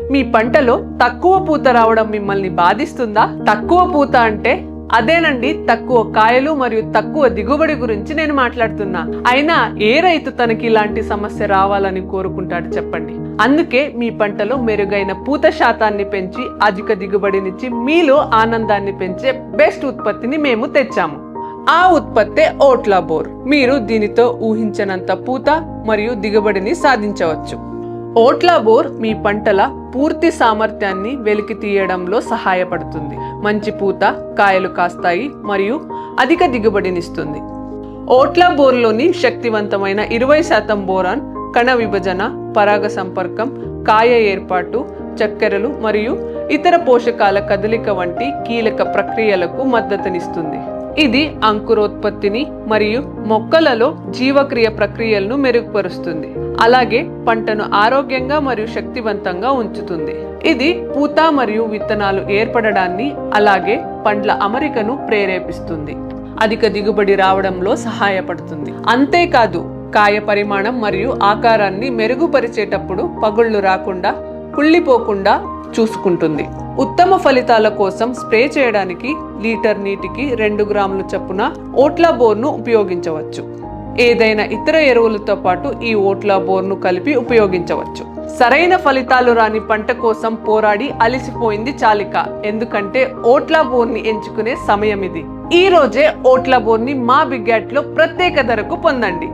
మీ పంటలో తక్కువ పూత రావడం మిమ్మల్ని బాధిస్తుందా? తక్కువ పూత అంటే అదేనండి తక్కువ కాయలు మరియు తక్కువ దిగుబడి గురించి నేను మాట్లాడుతున్నా. అయినా ఏ రైతు తనకి ఇలాంటి సమస్య రావాలని కోరుకుంటాడు చెప్పండి. అందుకే మీ పంటలో మెరుగైన పూత శాతాన్ని పెంచి అధిక దిగుబడినిచ్చి మీలో ఆనందాన్ని పెంచే బెస్ట్ ఉత్పత్తిని మేము తెచ్చాము. ఆ ఉత్పత్తే ఓట్లా బోర్. మీరు దీనితో ఊహించనంత పూత మరియు దిగుబడిని సాధించవచ్చు. ఓట్లా బోర్ మీ పంటల పూర్తి సామర్థ్యాన్ని వెలికి తీయడంలో సహాయపడుతుంది. మంచి పూత కాయలు కాస్తాయి మరియు అధిక దిగుబడినిస్తుంది. ఓట్లా బోర్లోని శక్తివంతమైన ఇరవై శాతం బోరాన్ కణ విభజన పరాగ సంపర్కం కాయ ఏర్పాటు చక్కెరలు మరియు ఇతర పోషకాల కదలిక వంటి కీలక ప్రక్రియలకు మద్దతునిస్తుంది. ఇది అంకురోత్పత్తిని మరియు మొక్కలలో జీవక్రియ ప్రక్రియలను మెరుగుపరుస్తుంది. అలాగే పంటను ఆరోగ్యంగా మరియు శక్తివంతంగా ఉంచుతుంది. ఇది పూత మరియు విత్తనాలు ఏర్పడడాన్ని అలాగే పండ్ల అమరికను ప్రేరేపిస్తుంది. అధిక దిగుబడి రావడంలో సహాయపడుతుంది. అంతేకాదు కాయ పరిమాణం మరియు ఆకారాన్ని మెరుగుపరిచేటప్పుడు పగుళ్ళు రాకుండా కుళ్ళిపోకుండా చూసుకుంటుంది. ఉత్తమ ఫలితాల కోసం స్ప్రే చేయడానికి లీటర్ నీటికి రెండు గ్రాముల చప్పున ఓట్లా బోర్ను ఉపయోగించవచ్చు. ఏదైనా ఇతర ఎరువులతో పాటు ఈ ఓట్లా బోర్ను కలిపి ఉపయోగించవచ్చు. సరైన ఫలితాలు రాని పంట కోసం పోరాడి అలిసిపోయింది చాలిక. ఎందుకంటే ఓట్లా బోర్ని ఎంచుకునే సమయం ఇది. ఈ రోజే ఓట్లా బోర్ని మా బిగ్యాట్లో ప్రత్యేక ధరకు పొందండి.